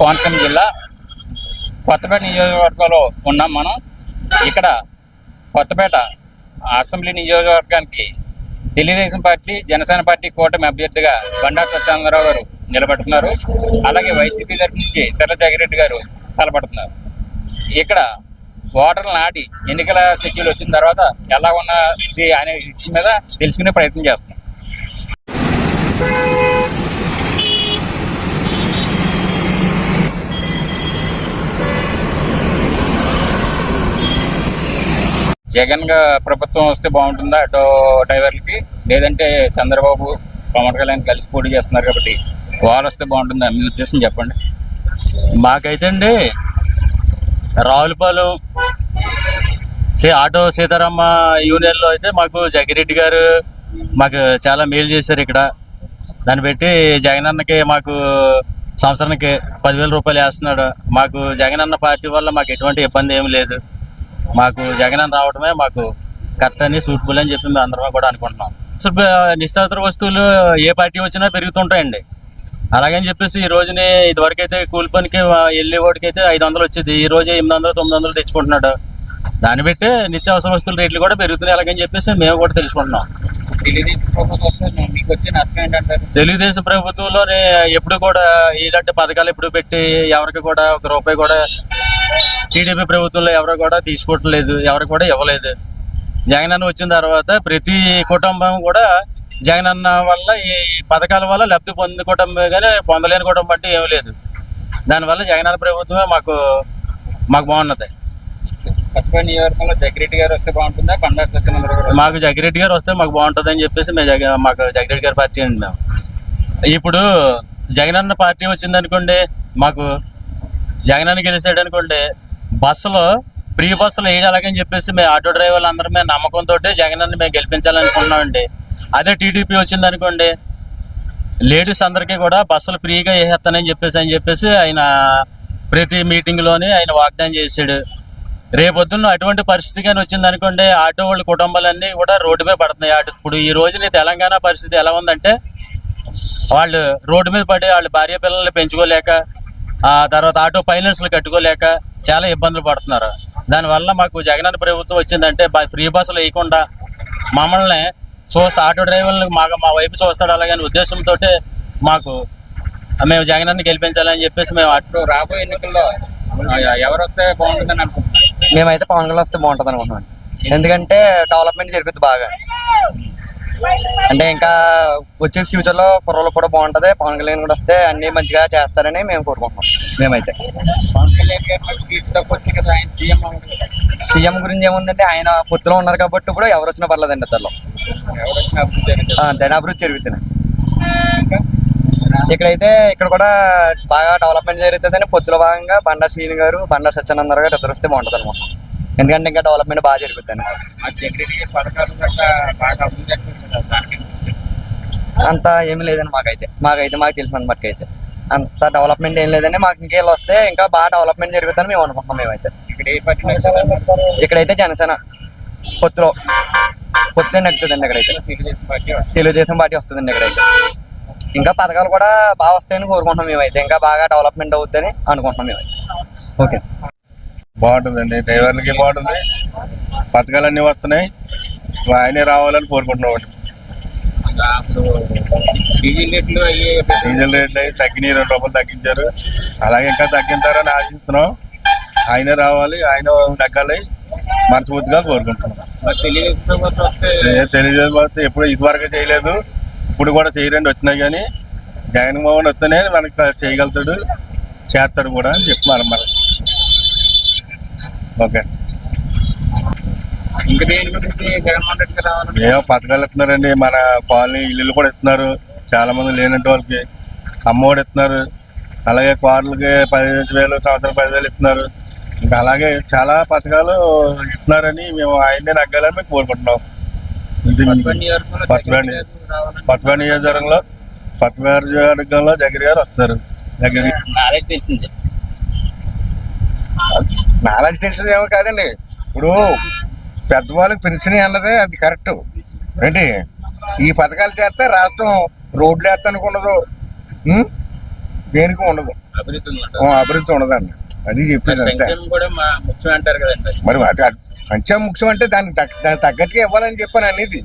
కోనసీమ జిల్లా కొత్తపేట నియోజకవర్గంలో ఉన్నాం మనం. ఇక్కడ కొత్తపేట అసెంబ్లీ నియోజకవర్గానికి తెలుగుదేశం పార్టీ జనసేన పార్టీ కూటమి అభ్యర్థిగా బండా సత్యానందరావు గారు నిలబడుతున్నారు. అలాగే వైసీపీ తరఫు నుంచి శరత్ జగిరెడ్డి గారు తలపడుతున్నారు. ఇక్కడ ఓటర్లు నాటి ఎన్నికల షెడ్యూల్ వచ్చిన తర్వాత ఎలా ఉన్నది అనే విషయం మీద తెలుసుకునే ప్రయత్నం చేస్తున్నాం. జగన్గా ప్రభుత్వం వస్తే బాగుంటుందా? ఆటో డ్రైవర్లకి? లేదంటే చంద్రబాబు పవన్ కళ్యాణ్ కలిసి పోటీ చేస్తున్నారు కాబట్టి వాళ్ళు వస్తే బాగుంటుందా? మీ ఉద్దేశం చెప్పండి. మాకైతే అండి రావులపాలెం ఆటో సీతారామ యూనియన్లో అయితే మాకు జగిరెడ్డి గారు మాకు చాలా మేలు చేశారు ఇక్కడ. దాన్ని జగన్ అన్నకి మాకు సంవత్సరానికి పదివేల రూపాయలు వేస్తున్నాడు. మాకు జగన్ అన్న పార్టీ వల్ల మాకు ఎటువంటి ఇబ్బంది ఏమి లేదు. మాకు జగనన్న రావడమే మాకు కరెక్ట్ అని సూటబుల్ అని చెప్పి మేము అందరం కూడా అనుకుంటున్నాం. సో బ- వస్తువులు ఏ పార్టీ వచ్చినా పెరుగుతుంటాయండి. అలాగని చెప్పేసి ఈ రోజుని ఇదివరకు అయితే కూలి పనికి వెళ్ళే వాడికి అయితే ఐదు వందలు వచ్చేది. ఈ రోజు ఎనిమిది వందలు తొమ్మిది వందలు తెచ్చుకుంటున్నాడు. దాన్ని బట్టి నిత్యావసర వస్తువుల రేట్లు కూడా పెరుగుతున్నాయి. అలాగని చెప్పేసి మేము కూడా తెలుసుకుంటున్నాం. తెలుగుదేశం ప్రభుత్వంలోని మీకు తెలుగుదేశం ప్రభుత్వంలోనే ఎప్పుడు కూడా ఇలాంటి పథకాలు ఎప్పుడు పెట్టి ఎవరికి కూడా ఒక రూపాయి కూడా టీడీపీ ప్రభుత్వంలో ఎవరు కూడా తీసుకోవట్లేదు ఎవరికి కూడా ఇవ్వలేదు. జగనన్న వచ్చిన తర్వాత ప్రతి కుటుంబం కూడా జగనన్న వల్ల ఈ పథకాల వల్ల లబ్ధి పొంది కుటుంబం కానీ పొందలేని కుటుంబం అంటే ఏమీ లేదు. దానివల్ల జగనన్న ప్రభుత్వమే మాకు మాకు బాగున్నది. నియోజకవర్గంలో జగిరెడ్డి గారు వస్తే బాగుంటుందా? గారు మాకు జగిరెడ్డి గారు వస్తే మాకు బాగుంటుంది అని చెప్పేసి మేము జగ మాకు జగిరెడ్డి గారి పార్టీ అండి మేము. ఇప్పుడు జగనన్న పార్టీ వచ్చింది అనుకోండి మాకు జగనాన్ని గెలిచాడు అనుకోండి బస్సులో ప్రీ బస్సులు వేయాలని చెప్పేసి మేము ఆటో డ్రైవర్లు అందరం మేము నమ్మకంతో జగనాన్ని మేము గెలిపించాలనుకుంటున్నామండి అదే టీడీపీ వచ్చింది అనుకోండి లేడీస్ అందరికీ కూడా బస్సులు ఫ్రీగా వేసేస్తానని చెప్పేసి అని చెప్పేసి ఆయన ప్రతి మీటింగ్లోనే ఆయన వాగ్దానం చేశాడు. రేపొద్దున్న అటువంటి పరిస్థితి కానీ వచ్చింది అనుకోండి ఆటో వాళ్ళ కుటుంబాలన్నీ కూడా రోడ్డు మీద పడుతున్నాయి. ఆటో ఇప్పుడు ఈ రోజున తెలంగాణ పరిస్థితి ఎలా ఉందంటే వాళ్ళు రోడ్డు మీద పడి వాళ్ళ భార్య పిల్లల్ని పెంచుకోలేక ఆ తర్వాత ఆటో ఫైనాన్స్లు కట్టుకోలేక చాలా ఇబ్బందులు పడుతున్నారు. దానివల్ల మాకు జగనన్న ప్రభుత్వం వచ్చిందంటే ఫ్రీ బస్సులు వేయకుండా మమ్మల్ని చూస్తా ఆటో డ్రైవర్లు మా మా వైపు చూస్తాడు అలాగని ఉద్దేశంతో మాకు మేము జగనన్న గెలిపించాలని చెప్పేసి మేము ఆటో ఇప్పుడు రాబోయే ఎన్నికల్లో ఎవరు వస్తే బాగుంటుందని అనుకుంటున్నారు? మేమైతే పవన్ కళ్యాణ్ వస్తే బాగుంటుంది అనుకుంటున్నాం ఎందుకంటే డెవలప్మెంట్ జరుగుతుంది బాగా. అంటే ఇంకా వచ్చే ఫ్యూచర్లో కుర్రలు కూడా బాగుంటది. పవన్ కళ్యాణ్ కూడా వస్తే అన్ని మంచిగా చేస్తారని మేము కోరుకుంటున్నాం. మేమైతే. సీఎం గురించి ఏముందంటే ఆయన పొత్తులో ఉన్నారు కాబట్టి ఇప్పుడు ఎవరు వచ్చినా పర్లేదండి ఎవరు వచ్చినా అభివృద్ధి దాని ఇంకా? ఇక్కడైతే ఇక్కడ కూడా బాగా డెవలప్మెంట్ జరుగుతుందని పొత్తులో భాగంగా బండా శ్రీని గారు బండా సత్యానందరావు గారు ఇద్దరు వస్తే బాగుంటుంది అనుకుంటున్నాం ఎందుకంటే ఇంకా డెవలప్మెంట్ బాగా జరుగుతుంది ఆ జగరెడ్డి గారి పథకాలు గట్రా బాగా అభివృద్ధి చేస్తున్నారు కదా దానికి అంత ఏమీ లేదండి మాకైతే మాకైతే మాకు తెలిసినంత మటుకైతే. అంత డెవలప్మెంట్ ఏం లేదండి మాకు ఇంకేళ్ళు వస్తే ఇంకా బాగా డెవలప్మెంట్ జరుగుతుందని మేము అనుకుంటున్నాం మేమైతే? ఇక్కడైతే జనసేన పొత్తులో. పొత్తు నడుతుందండి ఇక్కడైతే. తెలుగుదేశం పార్టీ వస్తుంది. తెలుగుదేశం పార్టీ వస్తుందండి ఇక్కడైతే. ఇంకా పథకాలు కూడా బాగా వస్తాయని కోరుకుంటున్నాం మేమైతే. ఇంకా బాగా డెవలప్మెంట్ అవుతుందని అనుకుంటున్నాం మేమైతే. ఓకే. బాగుంటుందండి. డ్రైవర్లకి బాగుంటుంది. పథకాలన్నీ వస్తున్నాయి. ఆయనే రావాలని కోరుకుంటున్నాం డీజిల్ రేట్లు అయ్యి డీజిల్ రేట్లు అయి తగ్గినాయి రెండు రూపాయలు తగ్గించారు. అలాగే ఇంకా తగ్గించారని ఆశిస్తున్నాం. ఆయనే రావాలి ఆయన తగ్గాలి మనస్ఫూర్తిగా కోరుకుంటున్నాం. పార్టీ ఎప్పుడు ఇదివరకు చేయలేదు. ఇప్పుడు కూడా చేయరండి వచ్చినాయి కానీ. జగన్మోహన్ వస్తేనే మనకి చేయగలుగుతాడు చేస్తాడు కూడా అని చెప్తున్నారు మరి. ఓకే. ఇంకా దేని గురించి జగన్మోహన్ రెడ్డి గారు రావాలని ఏమో పథకాలు ఇస్తున్నారండి. మన కాలనీ ఇల్లు కూడా ఇస్తున్నారు. చాలా మంది లేనంటి వాళ్ళకి అమ్మఒడి ఇస్తున్నారు. అలాగే కార్లకి పదిహేను వేలు సంవత్సరం పదివేలు ఇస్తున్నారు. ఇంకా అలాగే చాలా పథకాలు ఇస్తున్నారని మేము ఆయన్నే నగ్గాలని మేము కోరుకుంటున్నాం. కొత్తపేట నియోజకవర్గంలో జగన్ కొత్తపేట నియోజకవర్గంలో దగ్గర గారు వస్తారు. దగ్గర నాలెడ్జ్ తెలిసిందే. నాలెడ్జ్ తెలిసిందేమో కాదండి. ఇప్పుడు పెద్దవాళ్ళకి పెన్షన్ అన్నదే అది కరెక్ట్. ఏంటి? ఈ పథకాలు చేస్తే రాష్ట్రం రోడ్లు వేస్తానికి ఉండదు? దేనికి ఉండదు. అభివృద్ధి ఉండదండి. అది చెప్పేది అంతే. మరి పంచా ముఖ్యం అంటే దానికి దానికి తగ్గట్టుగా ఇవ్వాలని చెప్పాను అనేది